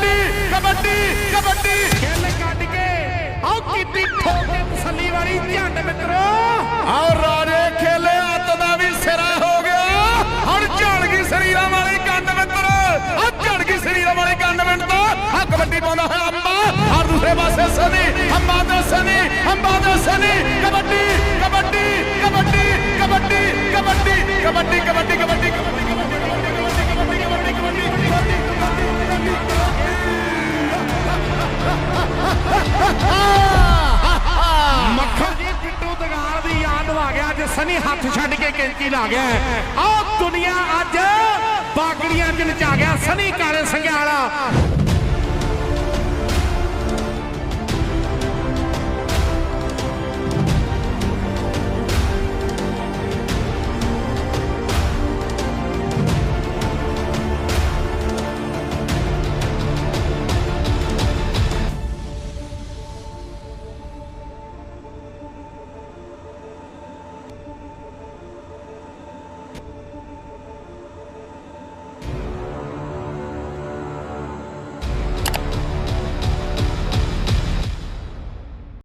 ਕਬੱਡੀ ਕਬੱਡੀ ਕਬੱਡੀ ਖੇਲ ਕੱਢ ਕੇ ਆਹ ਕੀਤੀ ਠੋਕ ਕੇ ਤਸੱਲੀ ਵਾਲੀ ਝੰਡ ਮਿੱਤਰੋ ਆਓ ਰਾਜੇ ਖੇਲੇ ਹੱਥ ਦਾ ਵੀ ਸਿਰਾ ਹੋ ਗਿਆ ਹੁਣ ਝੜ ਗਈ ਸਰੀਰਾਂ ਵਾਲੀ ਗੰਡ ਮਿੱਤਰ ਆ ਝੜ ਗਈ ਸਰੀਰਾਂ ਵਾਲੀ ਗੰਡ ਮਿੰਟ ਆ ਕਬੱਡੀ ਪਾਉਂਦਾ ਹੈ ਅੰਬਾ ਹਰ ਦੂਸਰੇ ਪਾਸੇ ਸਨੀ ਅੰਬਾ ਦੇ ਸਨੀ ਅੰਬਾ ਦੇ ਸਨੀ ਕਬੱਡੀ ਕਬੱਡੀ ਕਬੱਡੀ ਕਬੱਡੀ ਕਬੱਡੀ ਕਬੱਡੀ ਕਬੱਡੀ ਕਬੱਡੀ ਅੱਜ ਸਨੀ ਹੱਥ ਛੱਡ ਕੇ ਕੈਂਚੀ ਲਾ ਗਿਆ ਆਹ ਦੁਨੀਆ ਅੱਜ ਬਾਗੜੀਆਂ ਚ ਨਚਾ ਗਿਆ ਸਨੀ ਕਾਲੇ ਸੰਘਿਆ ਵਾਲਾ